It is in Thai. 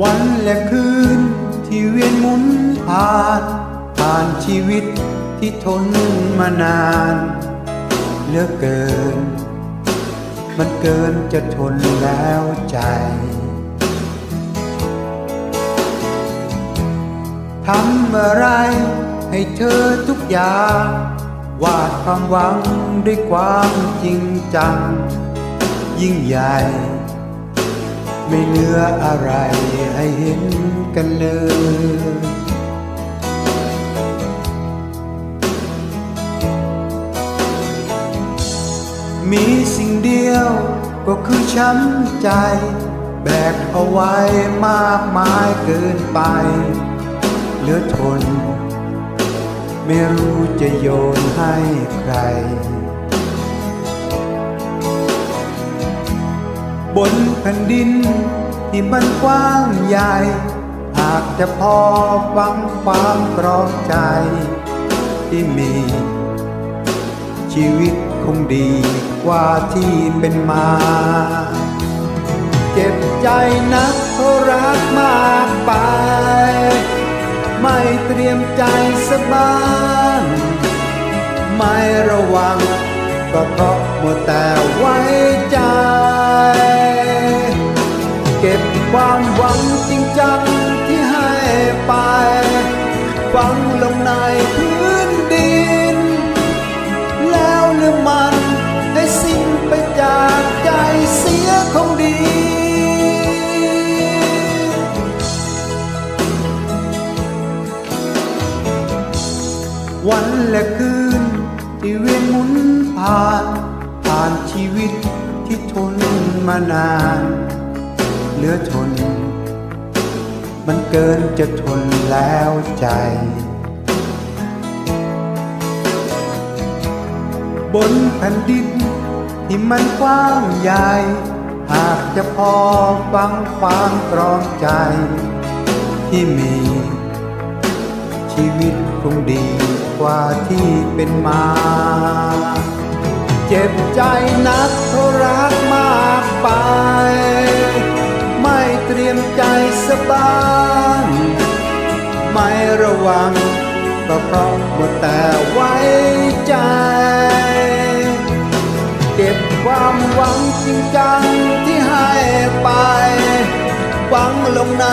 วันและคืนที่เวียนหมุนผ่านผ่านชีวิตที่ทนมานานเหลือเกิน มันเกินจะทนแล้วใจ ทำอะไรให้เธอทุกอย่างวาดความหวังด้วยความจริงจัง ยิ่งใหญ่ ไม่เหลืออะไรให้เห็นกันเลยมีสิ่งเดียวก็คือช้ำใจ แบกเอาไว้มากมายเกินไป เหลือทน ไม่รู้จะโยนให้ใคร บนแผ่นดิน ที่มันกว้างใหญ่ หากจะพอฟังความกรองใจ ที่มี ชีวิตคงดีกว่าที่เป็นมา เจ็บใจนักเพราะรักมากไป ไม่เตรียมใจสบานไม่ระวังก็เพราะมัวแต่ไว้ใจ ก็บความหวังจริงจังที่ให้ไปฝังลงในพื้นดิน แล้วลืมมันให้สิ้นไปจากใจเสียคงดีวันและคืนที่เวียนหมุนผ่าน ผ่านชีวิตที่ทนมานาน เหลือทน มันเกินจะทนแล้วใจ บนแผ่นดินที่มันกว้างใหญ่ หากจะพอฟังความกรองใจ ที่มี ชีวิตคงดีกว่าที่เป็นมา เจ็บใจนักเพราะรักมากไป เตรียมใจสบานไม่ระวังก็เพราะหมดแต่ไว้ใจ เก็บความหวังจริงจังที่ให้ไปวังลงใน